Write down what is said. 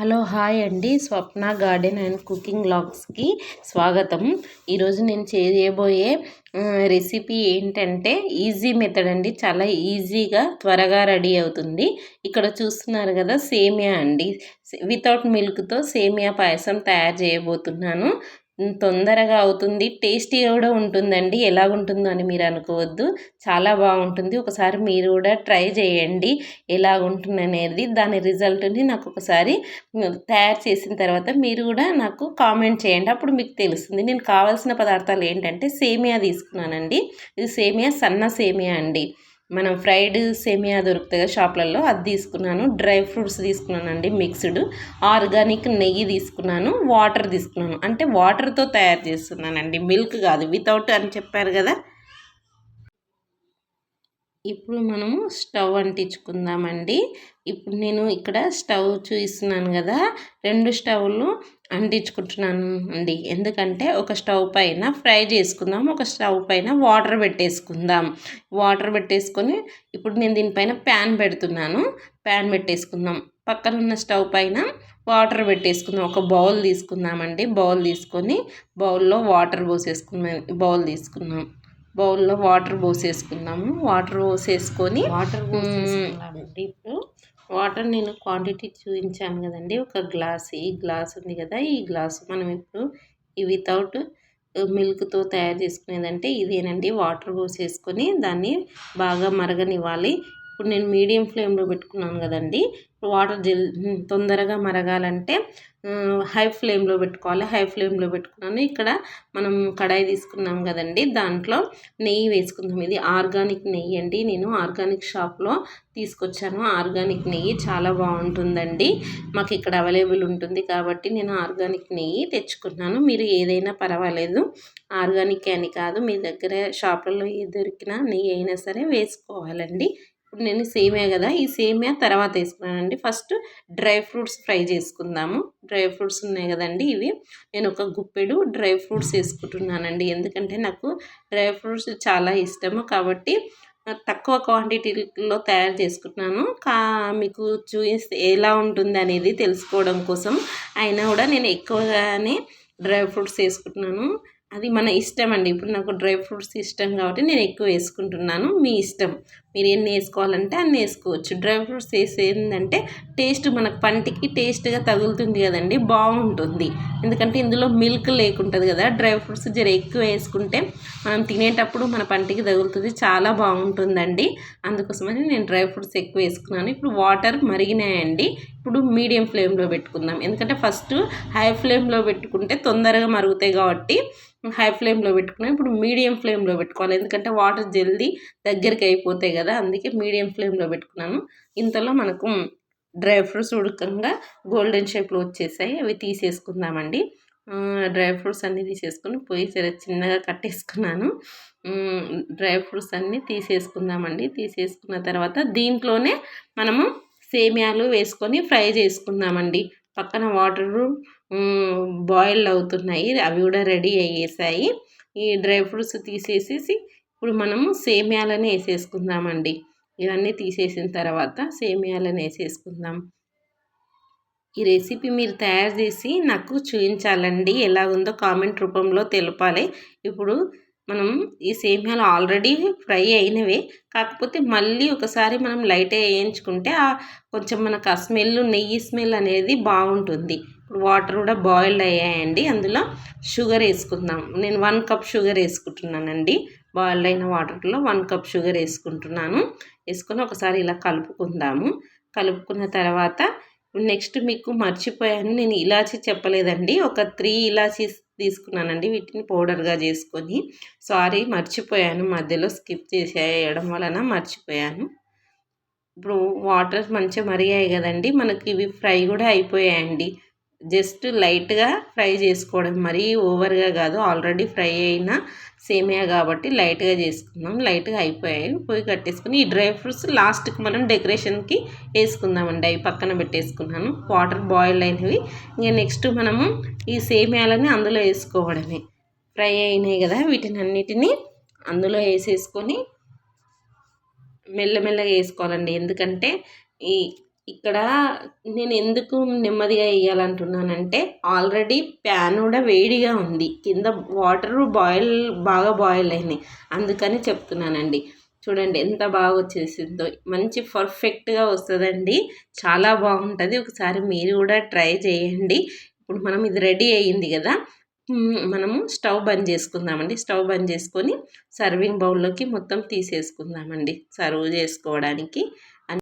Hello hi అండి. Swapna garden and cooking లాగ్స్కి స్వాగతం. ఈరోజు నేను చేయబోయే రెసిపీ ఏంటంటే ఈజీ మెథడ్ అండి. చాలా ఈజీగా త్వరగా రెడీ అవుతుంది. ఇక్కడ చూస్తున్నారు కదా సేమియా అండి. వితౌట్ మిల్క్తో సేమియా పాయసం తయారు చేయబోతున్నాను. తొందరగా అవుతుంది టేస్టీగా కూడా ఉంటుందండి. ఎలా ఉంటుందో అని మీరు అనుకోవద్దు. చాలా బాగుంటుంది. ఒకసారి మీరు కూడా ట్రై చేయండి. ఎలా ఉంటుంది అనేది దాని రిజల్ట్ని నాకు ఒకసారి తయారు చేసిన తర్వాత మీరు కూడా నాకు కామెంట్ చేయండి. అప్పుడు మీకు తెలుస్తుంది. నేను కావాల్సిన పదార్థాలు ఏంటంటే సేమియా తీసుకున్నానండి. ఇది సేమియా సన్న సేమియా అండి. మనం ఫ్రైడ్ సేమియా దొరుకుతుంది కదా షాప్లలో అది తీసుకున్నాను. డ్రై ఫ్రూట్స్ తీసుకున్నానండి మిక్స్డ్. ఆర్గానిక్ నెయ్యి తీసుకున్నాను వాటర్ తీసుకున్నాను. అంటే వాటర్తో తయారు చేస్తున్నానండి మిల్క్ కాదు వితౌట్ అని చెప్పారు కదా. ఇప్పుడు మనము స్టవ్ అంటించుకుందామండి. ఇప్పుడు నేను ఇక్కడ స్టవ్ చూపిస్తున్నాను కదా రెండు స్టవ్లు అంటించుకుంటున్నాను అండి. ఎందుకంటే ఒక స్టవ్ పైన ఫ్రై చేసుకుందాం ఒక స్టవ్ పైన వాటర్ పెట్టేసుకుందాం. వాటర్ పెట్టేసుకొని ఇప్పుడు నేను దీనిపైన ప్యాన్ పెడుతున్నాను. ప్యాన్ పెట్టేసుకుందాం. పక్కన ఉన్న స్టవ్ పైన వాటర్ పెట్టేసుకుందాం. ఒక బౌల్ తీసుకుందామండి. బౌల్ తీసుకొని బౌల్లో వాటర్ పోసేసుకున్నాం. బౌల్ తీసుకున్నాం. బౌల్లో వాటర్ పోసేసుకుందాము వాటర్ పోసేసుకొని వాటర్ ఇప్పుడు. వాటర్ నేను క్వాంటిటీ చూపించాను కదండి. ఒక గ్లాస్ ఈ గ్లాస్ ఉంది కదా ఈ గ్లాస్ మనం ఇప్పుడు ఈ వితౌట్ మిల్క్తో తయారు చేసుకునేదంటే ఇదేనండి. వాటర్ పోసేసుకొని దాన్ని బాగా మరగనివ్వాలి. ఇప్పుడు నేను మీడియం ఫ్లేమ్లో పెట్టుకున్నాను కదండి. వాటర్ జల్ తొందరగా మరగాలంటే హై ఫ్లేమ్లో పెట్టుకోవాలి. హై ఫ్లేమ్లో పెట్టుకున్నాను. ఇక్కడ మనం కడాయి తీసుకున్నాం కదండి. దాంట్లో నెయ్యి వేసుకుందాం. ఇది ఆర్గానిక్ నెయ్యి అండి. నేను ఆర్గానిక్ షాప్లో తీసుకొచ్చాను. ఆర్గానిక్ నెయ్యి చాలా బాగుంటుందండి. మాకు ఇక్కడ అవైలబుల్ ఉంటుంది కాబట్టి నేను ఆర్గానిక్ నెయ్యి తెచ్చుకున్నాను. మీరు ఏదైనా పర్వాలేదు. ఆర్గానిక్ అని కాదు. మీ దగ్గర షాపులలో ఏ దొరికినా నెయ్యి అయినా సరే వేసుకోవాలండి. ఇప్పుడు నేను సేమియా కదా ఈ సేమియా తర్వాత వేసుకున్నానండి. ఫస్ట్ డ్రై ఫ్రూట్స్ ఫ్రై చేసుకుందాము. డ్రై ఫ్రూట్స్ ఉన్నాయి కదండి ఇవి. నేను ఒక గుప్పెడు డ్రై ఫ్రూట్స్ వేసుకుంటున్నానండి. ఎందుకంటే నాకు డ్రై ఫ్రూట్స్ చాలా ఇష్టము కాబట్టి తక్కువ క్వాంటిటీలో తయారు చేసుకుంటున్నాను. కా మీకు చూపిస్తే ఎలా ఉంటుంది అనేది తెలుసుకోవడం కోసం అయినా కూడా నేను ఎక్కువగానే డ్రై ఫ్రూట్స్ వేసుకుంటున్నాను. అది మన ఇష్టం అండి ఇప్పుడు నాకు డ్రై ఫ్రూట్స్ ఇష్టం కాబట్టి నేను ఎక్కువ వేసుకుంటున్నాను. మీ ఇష్టం. మీరు ఎన్ని వేసుకోవాలంటే అన్ని వేసుకోవచ్చు. డ్రై ఫ్రూట్స్ వేసేందంటే టేస్ట్ మనకు పంటికి టేస్ట్గా తగులుతుంది కదండి. బాగుంటుంది. ఎందుకంటే ఇందులో మిల్క్ లేకుంటుంది కదా. డ్రై ఫ్రూట్స్ జర ఎక్కువ వేసుకుంటే మనం తినేటప్పుడు మన పంటికి తగులుతుంది. చాలా బాగుంటుందండి. అందుకోసమని నేను డ్రై ఫ్రూట్స్ ఎక్కువ వేసుకున్నాను. ఇప్పుడు వాటర్ మరిగినాయండి. ఇప్పుడు మీడియం ఫ్లేమ్లో పెట్టుకుందాం. ఎందుకంటే ఫస్ట్ హై ఫ్లేమ్లో పెట్టుకుంటే తొందరగా మరుగుతాయి కాబట్టి హై ఫ్లేమ్లో పెట్టుకున్నాం. ఇప్పుడు మీడియం ఫ్లేమ్లో పెట్టుకోవాలి. ఎందుకంటే వాటర్ జల్దీ దగ్గరికి అయిపోతాయి కదా అందుకే మీడియం ఫ్లేమ్లో పెట్టుకున్నాను. ఇంతలో మనకు డ్రై ఫ్రూట్స్ ఉడకంగా గోల్డెన్ షేప్లో వచ్చేసాయి. అవి తీసేసుకుందామండి. డ్రై ఫ్రూట్స్ అన్నీ తీసేసుకుని పొయ్యి సరే చిన్నగా కట్టేసుకున్నాను. డ్రై ఫ్రూట్స్ అన్నీ తీసేసుకుందామండి. తీసేసుకున్న తర్వాత దీంట్లోనే మనము సేమియాలు వేసుకొని ఫ్రై చేసుకుందామండి. పక్కన వాటర్ బాయిల్ అవుతున్నాయి. అవి కూడా రెడీ అయ్యేసాయి. ఈ డ్రై ఫ్రూట్స్ తీసేసేసి ఇప్పుడు మనము సేమియాలని వేసేసుకుందామండి. ఇవన్నీ తీసేసిన తర్వాత సేమియాలను వేసేసుకుందాం. ఈ రెసిపీ మీరు తయారు చేసి నాకు చూపించాలండి. ఎలా ఉందో కామెంట్ రూపంలో తెలపాలి. ఇప్పుడు మనం ఈ సేమియాలు ఆల్రెడీ ఫ్రై అయినవే. కాకపోతే మళ్ళీ ఒకసారి మనం లైట్ వేయించుకుంటే కొంచెం మనకు ఆ స్మెల్ నెయ్యి స్మెల్ అనేది బాగుంటుంది. ఇప్పుడు వాటర్ కూడా బాయిల్డ్ అయ్యాయండి. అందులో షుగర్ వేసుకుందాం. నేను వన్ కప్ షుగర్ వేసుకుంటున్నానండి. బాయిల్డ్ అయిన వాటర్లో వన్ కప్ షుగర్ వేసుకుంటున్నాను. వేసుకొని ఒకసారి ఇలా కలుపుకుందాము. కలుపుకున్న తర్వాత నెక్స్ట్ మీకు మర్చిపోయాను నేను ఇలాచి చెప్పలేదండి. ఒక త్రీ ఇలాచీస్ తీసుకున్నానండి వీటిని పౌడర్గా చేసుకొని. సారీ మర్చిపోయాను మధ్యలో స్కిప్ చేసేయడం వలన మర్చిపోయాను. ఇప్పుడు వాటర్ మంచిగా మరిగాయి కదండి మనకి ఇవి ఫ్రై కూడా అయిపోయాయండి. జస్ట్ లైట్గా ఫ్రై చేసుకోవడం మరీ ఓవర్గా కాదు ఆల్రెడీ ఫ్రై అయిన సేమియా కాబట్టి లైట్గా చేసుకుందాం. లైట్గా అయిపోయాయి. పోయి కట్టేసుకుని ఈ డ్రై ఫ్రూట్స్ లాస్ట్కి మనం డెకరేషన్కి వేసుకుందామండి. అవి పక్కన పెట్టేసుకున్నాను. వాటర్ బాయిల్ అయినవి. ఇంకా నెక్స్ట్ మనము ఈ సేమియాలని అందులో వేసుకోవడమే. ఫ్రై అయినాయి కదా వీటిని అన్నిటినీ అందులో వేసేసుకొని మెల్లమెల్లగా వేసుకోవాలండి. ఎందుకంటే ఈ ఇక్కడ నేను ఎందుకు నెమ్మదిగా వేయాలంటున్నానంటే ఆల్రెడీ ప్యాన్ కూడా వేడిగా ఉంది. కింద వాటర్ బాయిల్ బాగా బాయిల్ అయినాయి. అందుకని చెప్తున్నానండి. చూడండి ఎంత బాగా వచ్చేసిందో. మంచి పర్ఫెక్ట్గా వస్తుందండి. చాలా బాగుంటుంది. ఒకసారి మీరు కూడా ట్రై చేయండి. ఇప్పుడు మనం ఇది రెడీ అయ్యింది కదా. మనము స్టవ్ బంద్ చేసుకుందామండి. స్టవ్ బంద్ చేసుకొని సర్వింగ్ బౌల్లోకి మొత్తం తీసేసుకుందామండి. సర్వ్ చేసుకోవడానికి.